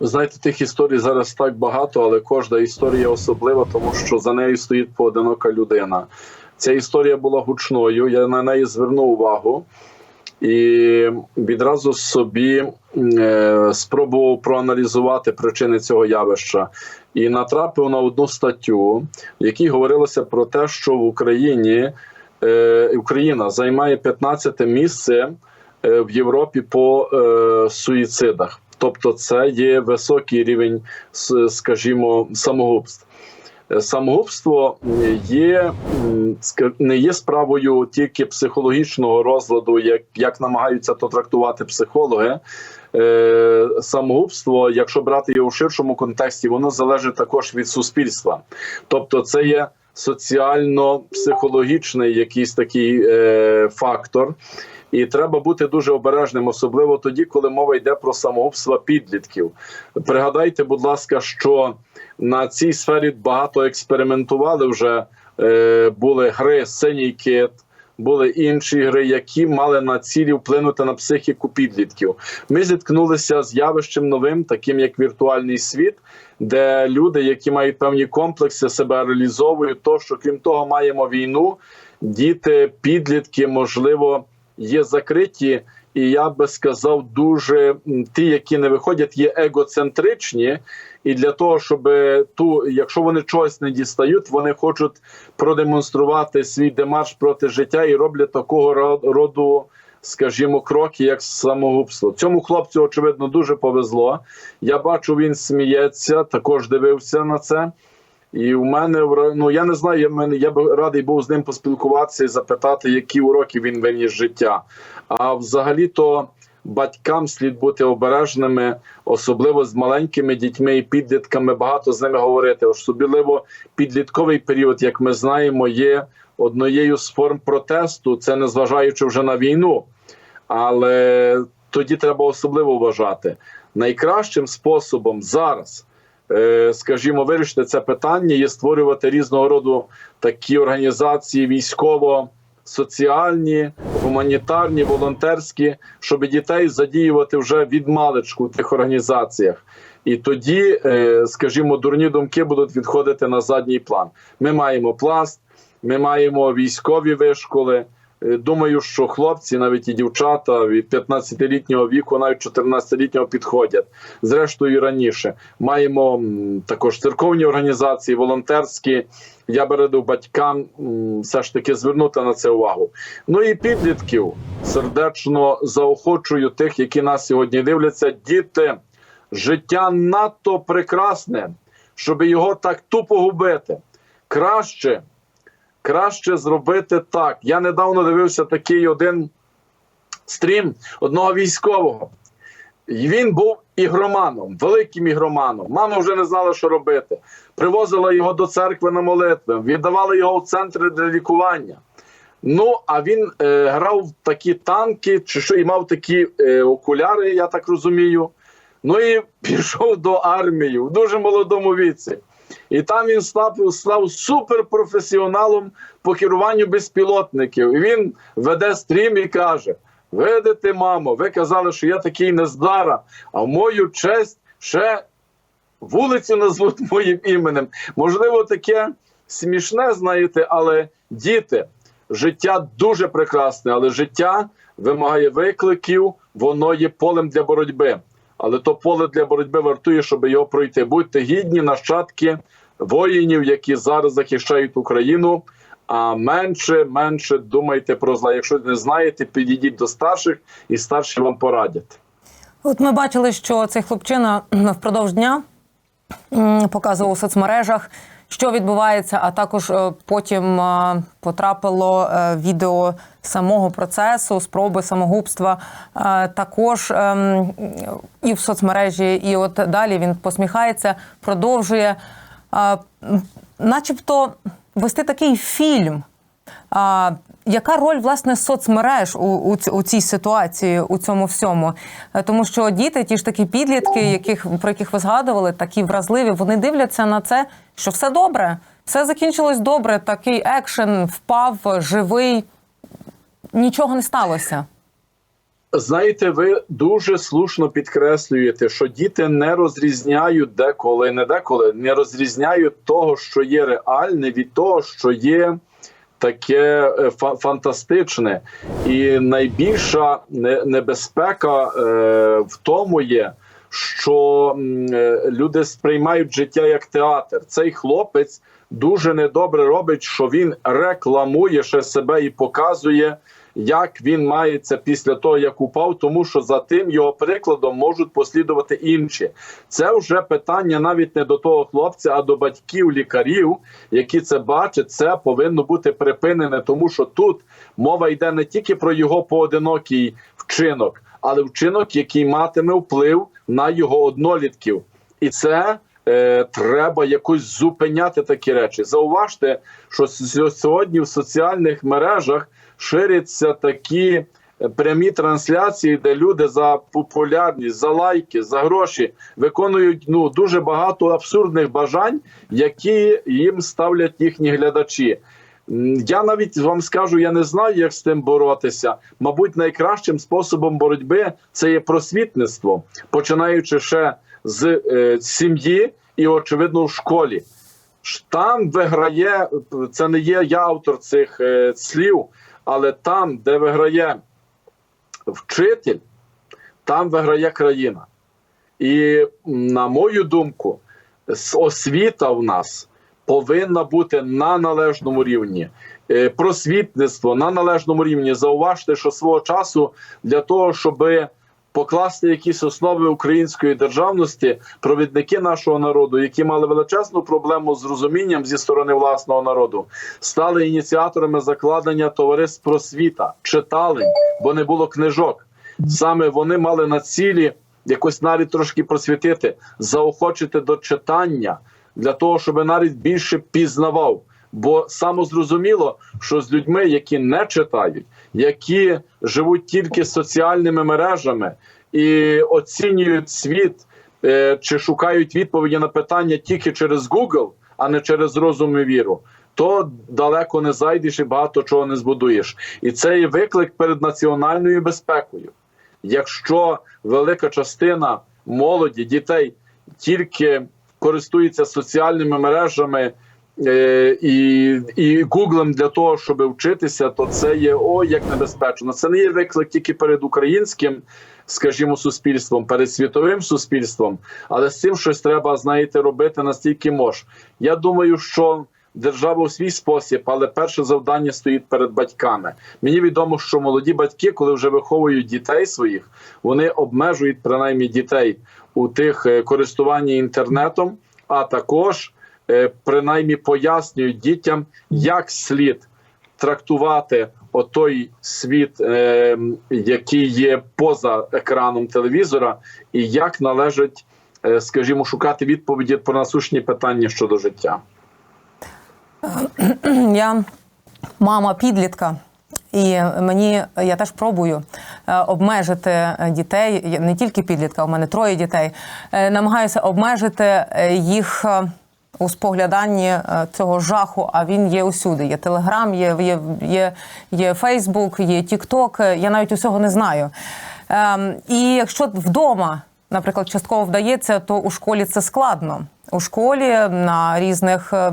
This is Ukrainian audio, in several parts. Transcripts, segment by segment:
Знаєте, тих історій зараз так багато, але кожна історія особлива, тому що за нею стоїть поодинока людина. Ця історія була гучною. Я на неї звернув увагу і відразу собі е, спробував проаналізувати причини цього явища. І натрапив на одну статтю, в якій говорилося про те, що в Україні е, Україна займає 15 місце е, в Європі по е, суїцидах. Тобто, це є високий рівень, скажімо, самогубств. Е, Самогубство є не є справою тільки психологічного розладу, як, як намагаються то трактувати психологи. Е, Самогубство, якщо брати його в ширшому контексті, воно залежить також від суспільства. Тобто, це є соціально-психологічний якийсь такий е, фактор. І треба бути дуже обережним, особливо тоді, коли мова йде про самогубства підлітків. Пригадайте, будь ласка, що на цій сфері багато експериментували вже. Е, були гри Синій кит, були інші гри, які мали на цілі вплинути на психіку підлітків. Ми зіткнулися з явищем новим, таким як віртуальний світ, де люди, які мають певні комплекси, себе реалізовують. То що крім того, маємо війну, діти, підлітки, можливо, є закриті. І я би сказав, дуже ті, які не виходять, є егоцентричні, і для того, щоб ту, якщо вони чогось не дістають, вони хочуть продемонструвати свій демарш проти життя і роблять такого роду, скажімо, кроки, як самогубство. Цьому хлопцю, очевидно, дуже повезло. Я бачу, він сміється, також дивився на це. І у мене ну я не знаю, я, мене, я б радий був з ним поспілкуватися і запитати, які уроки він виніс життя. А взагалі-то батькам слід бути обережними, особливо з маленькими дітьми і підлітками. Багато з ними говорити. Особливо підлітковий період, як ми знаємо, є однією з форм протесту. Це незважаючи вже на війну. Але тоді треба особливо вважати найкращим способом зараз скажімо, вирішити це питання є створювати різного роду такі організації військово. Соціальні, гуманітарні, волонтерські, щоб дітей задіювати вже від маличку в тих організаціях, і тоді, е, скажімо, дурні думки будуть відходити на задній план. Ми маємо пласт, ми маємо військові вишколи. Е, Думаю, що хлопці, навіть і дівчата від 15-літнього віку, навіть 14-літнього підходять. Зрештою, і раніше маємо також церковні організації, волонтерські. Я би радив батькам все ж таки звернути на це увагу. Ну і підлітків сердечно заохочую тих, які нас сьогодні дивляться. Діти, життя надто прекрасне, щоб його так тупо губити. Краще краще зробити так. Я недавно дивився такий один стрім одного військового. І він був ігроманом, великим ігроманом. Мама вже не знала, що робити. Привозила його до церкви на молитви, віддавала його в центри для лікування. Ну, а він е, грав в такі танки, чи що і мав такі е, окуляри, я так розумію. Ну і пішов до армії в дуже молодому віці. І там він став, став суперпрофесіоналом по керуванню безпілотників. І він веде стрім і каже: Видите, мамо, ви казали, що я такий нездара, а в мою честь ще вулицю назвуть моїм іменем. Можливо, таке смішне, знаєте, але діти, життя дуже прекрасне, але життя вимагає викликів, воно є полем для боротьби. Але то поле для боротьби вартує, щоб його пройти. Будьте гідні нащадки воїнів, які зараз захищають Україну. А менше, менше думайте про зла. Якщо не знаєте, підійдіть до старших, і старші вам порадять. От ми бачили, що цей хлопчина впродовж дня показував у соцмережах, що відбувається, а також е, потім е, потрапило е, відео самого процесу, спроби самогубства. Також ем, і в соцмережі, і от далі він посміхається, продовжує, начебто, вести такий фільм. Яка роль власне соцмереж у, у, у цій ситуації, у цьому всьому? Е, Тому що діти, ті ж такі підлітки, яких про яких ви згадували, такі вразливі, вони дивляться на це, що все добре, все закінчилось добре. Такий екшен впав, живий, нічого не сталося. Знаєте, ви дуже слушно підкреслюєте, що діти не розрізняють деколи, не деколи не розрізняють того, що є реальне, від того, що є таке е, фа- фантастичне. І найбільша небезпека е, в тому є, що е, люди сприймають життя як театр. Цей хлопець дуже недобре робить, що він рекламує ще себе і показує як він мається після того, як упав, тому що за тим його прикладом можуть послідувати інші. Це вже питання навіть не до того хлопця, а до батьків, лікарів, які це бачать. Це повинно бути припинене, тому що тут мова йде не тільки про його поодинокий вчинок, але вчинок, який матиме вплив на його однолітків, і це. Е, Треба якось зупиняти такі речі. Зауважте, що сьогодні в соціальних мережах ширяться такі е, прямі трансляції, де люди за популярність, за лайки, за гроші виконують ну дуже багато абсурдних бажань, які їм ставлять їхні глядачі. Я навіть вам скажу, я не знаю, як з тим боротися. Мабуть, найкращим способом боротьби це є просвітництво, починаючи ще з е, сім'ї і, очевидно, в школі. Там виграє, це не є я автор цих е, слів, але там, де виграє вчитель, там виграє країна. І на мою думку, освіта в нас повинна бути на належному рівні. Е, Просвітництво на належному рівні. Зауважте, що свого часу для того, щоб покласти якісь основи української державності, провідники нашого народу, які мали величезну проблему з розумінням зі сторони власного народу, стали ініціаторами закладення товариств просвіта, читалень, бо не було книжок. Саме вони мали на цілі якось навіть трошки просвітити, заохочити до читання для того, щоб навіть більше пізнавав. Бо самозрозуміло, що з людьми, які не читають, які живуть тільки соціальними мережами і оцінюють світ е, чи шукають відповіді на питання тільки через Google, а не через розум і віру, то далеко не зайдеш і багато чого не збудуєш. І це є виклик перед національною безпекою. Якщо велика частина молоді, дітей тільки користується соціальними мережами і, і гуглем для того, щоб вчитися, то це є о як небезпечно. Це не є виклик тільки перед українським, скажімо, суспільством, перед світовим суспільством, але з цим щось треба, знаєте, робити настільки мож. Я думаю, що. Держава у свій спосіб, але перше завдання стоїть перед батьками. Мені відомо, що молоді батьки, коли вже виховують дітей своїх, вони обмежують принаймні дітей у тих е, користуванні інтернетом, а також е, принаймні пояснюють дітям, як слід трактувати отой світ, е, який є поза екраном телевізора, і як належить, е, скажімо, шукати відповіді про насущні питання щодо життя. Я мама підлітка. І мені я теж пробую е, обмежити е, дітей, не тільки підлітка, у мене троє дітей. Е, Намагаюся обмежити е, їх е, у спогляданні е, цього жаху. А він є усюди. Є Телеграм, є, є, є, є Фейсбук, є Тікток. Е, Я навіть усього не знаю. Ем, І якщо вдома, наприклад, частково вдається, то у школі це складно. У школі на різних е,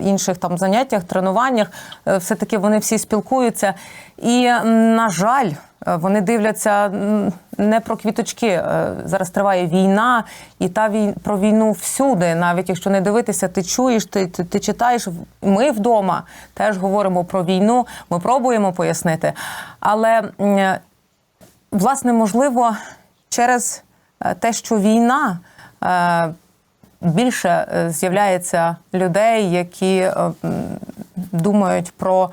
інших там заняттях, тренуваннях е, все-таки вони всі спілкуються. І, на жаль, вони дивляться не про квіточки. Е, Зараз триває війна, і та вій... про війну всюди. Навіть якщо не дивитися, ти чуєш, ти, ти, ти читаєш. Ми вдома теж говоримо про війну. Ми пробуємо пояснити. Але власне, можливо, через е, те, що війна. е, Більше е, з'являється людей, які е, думають про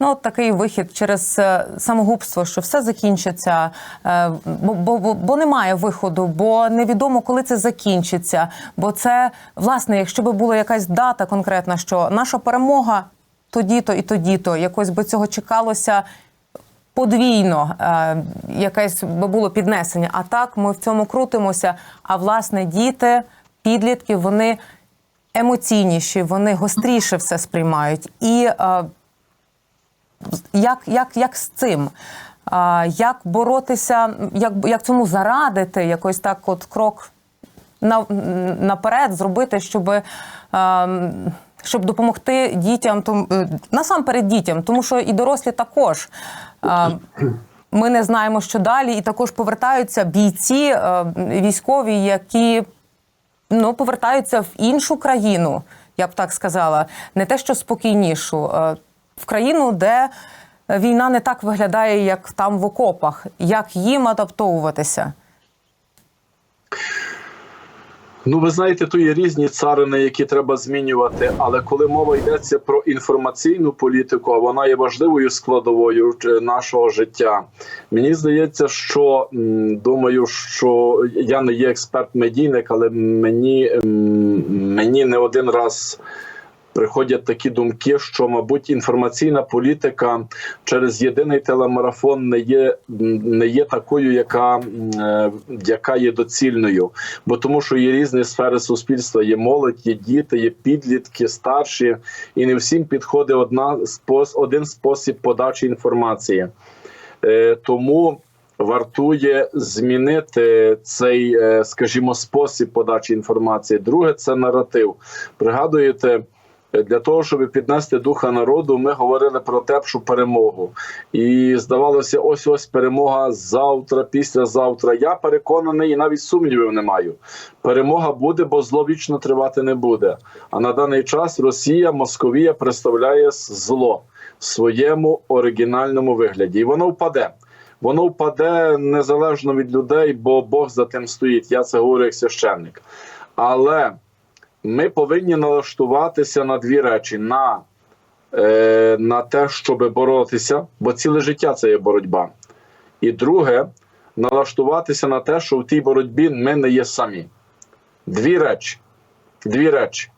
ну от такий вихід через е, самогубство, що все закінчиться, е, бо, бо, бо, немає виходу, бо невідомо, коли це закінчиться. Бо це власне, якщо би була якась дата конкретна, що наша перемога тоді-то і тоді-то, якось би цього чекалося подвійно е, якесь би було піднесення. А так ми в цьому крутимося. А власне, діти, підлітки, вони емоційніші, вони гостріше все сприймають. І як, як, як з цим? Як боротися, як, як цьому зарадити, якось так, от крок на, наперед зробити, щоб, ем, щоб допомогти дітям, е, насамперед дітям, тому що і дорослі також. Ем, Ми не знаємо, що далі, і також повертаються бійці е, військові, які ну, повертаються в іншу країну, я б так сказала, не те, що спокійнішу, е, в країну, де війна не так виглядає, як там в окопах. Як їм адаптовуватися? Ну, ви знаєте, тут є різні царини, які треба змінювати. Але коли мова йдеться про інформаційну політику, а вона є важливою складовою е, нашого життя. Мені здається, що думаю, що я не є експерт-медійник, але мені, мені не один раз. Приходять такі думки, що, мабуть, інформаційна політика через єдиний телемарафон не є не є такою, яка, е, яка є доцільною. Бо тому, що є різні сфери суспільства: є молодь, є діти, є підлітки, старші, і не всім підходить одна один спосіб подачі інформації. Е, Тому вартує змінити цей, е, скажімо, спосіб подачі інформації. Друге це наратив. Пригадуєте. Для того щоб піднести духа народу, ми говорили про тепшу перемогу, і здавалося, ось ось перемога завтра, післязавтра. Я переконаний і навіть сумнівів не маю. Перемога буде, бо зло вічно тривати не буде. А на даний час Росія, Московія представляє зло в своєму оригінальному вигляді, і воно впаде. Воно впаде незалежно від людей, бо Бог за тим стоїть. Я це говорю як священник. Але ми повинні налаштуватися на дві речі: на, е, на те, щоб боротися, бо ціле життя це є боротьба. І друге, налаштуватися на те, що в тій боротьбі ми не є самі. Дві речі. Дві речі.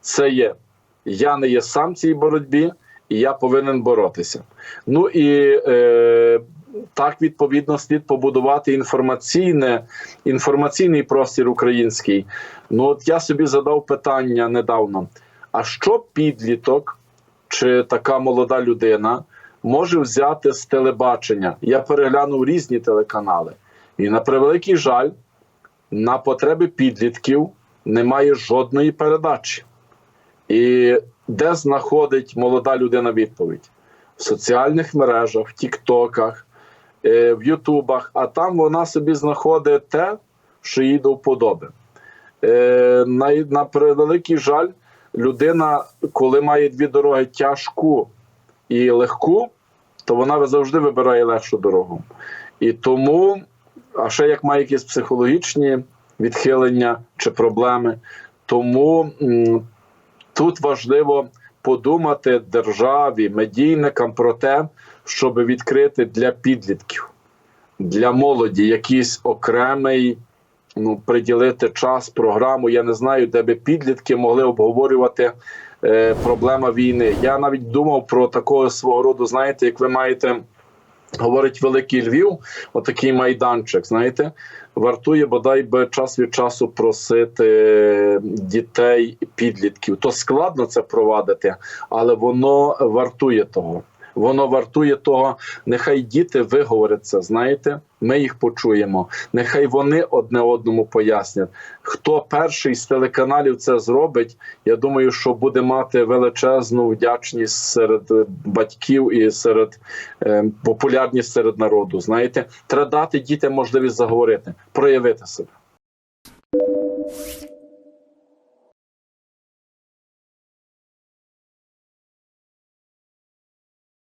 Це є я не є сам в цій боротьбі, і я повинен боротися. Ну і е, так відповідно слід побудувати інформаційне, інформаційний простір український. Ну от я собі задав питання недавно: а що підліток чи така молода людина може взяти з телебачення? Я переглянув різні телеканали, і на превеликий жаль, на потреби підлітків немає жодної передачі. І де знаходить молода людина відповідь? В соціальних мережах, в Тіктоках, в Ютубах, а там вона собі знаходить те, що їй до вподоби. Е, На, на превеликий жаль, людина, коли має дві дороги тяжку і легку, то вона завжди вибирає легшу дорогу. І тому, а ще як має якісь психологічні відхилення чи проблеми, тому тут важливо подумати державі, медійникам про те, щоб відкрити для підлітків, для молоді якийсь окремий, ну, приділити час, програму. Я не знаю, де би підлітки могли обговорювати е, проблема війни. Я навіть думав про такого свого роду, знаєте, як ви маєте. Говорить Великий Львів, отакий майданчик. Знаєте, вартує бодай би час від часу просити дітей, підлітків. То складно це провадити, але воно вартує того. Воно вартує того. Нехай діти виговоряться. Знаєте, ми їх почуємо. Нехай вони одне одному пояснять. Хто перший з телеканалів це зробить, я думаю, що буде мати величезну вдячність серед батьків і серед е, популярність серед народу. Знаєте, треба дати дітям можливість заговорити, проявити себе.